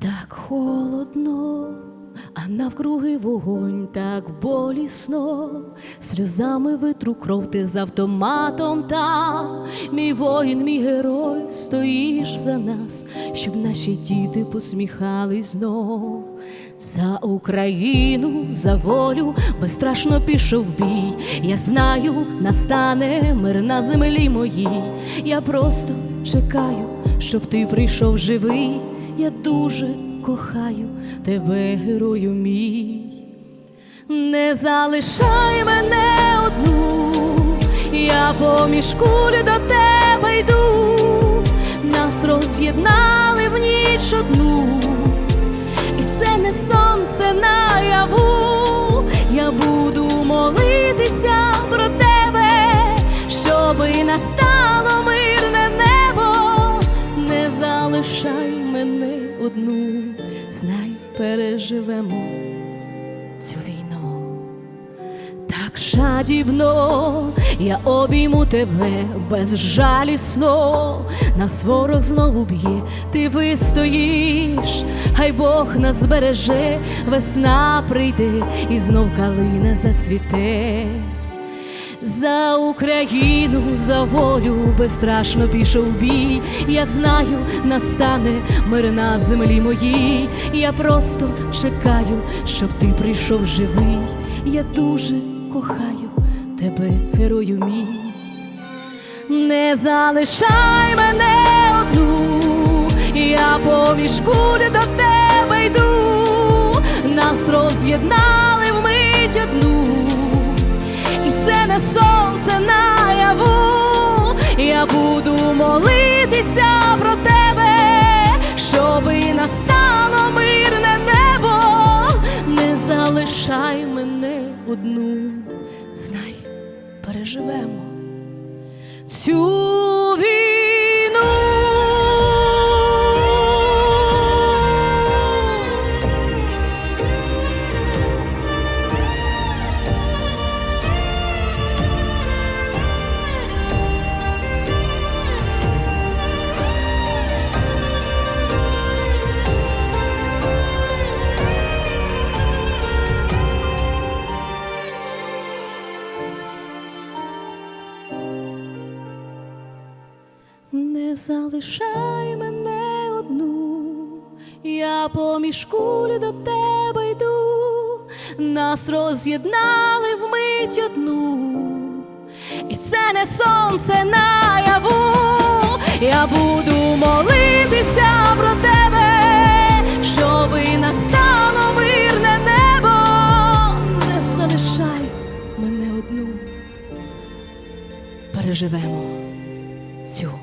Так холодно, а навкруги вогонь так болісно, сльозами витру кров ти з автоматом та мій воїн, мій герой, стоїш за нас, щоб наші діти посміхались знов. За Україну, за волю безстрашно пішов бій. Я знаю, настане мир на землі моїй. Я просто чекаю, щоб ти прийшов живий. Я дуже кохаю тебе, герою мій. Не залишай мене одну, я поміж куль до тебе йду, нас роз'єднали в ніч одну, і це не сонце наяву. Я буду молитися про тебе, щоби настало мирне небо, не залишай мене одну, знай, переживемо цю війну. Так жадібно я обійму тебе безжалісно, нас ворог знову б'є, ти вистоїш, хай Бог нас збереже, весна прийде і знов калина зацвіте. За Україну, за волю безстрашно пішов бій. Я знаю, настане мир на землі моїй. Я просто чекаю, щоб ти прийшов живий. Я дуже кохаю тебе, герою мій. Не залишай мене одну, я поміж куль до тебе йду, нас роз'єднали сонце наяву. Я буду молитися про тебе, щоби настало мирне небо. Не залишай мене одну, знай, переживемо цю Залишай мене одну, я поміж куль до тебе йду, нас роз'єднали вмить одну, і це не сонце наяву. Я буду молитися про тебе, щоби настало мирне небо. Не залишай мене одну, переживемо цю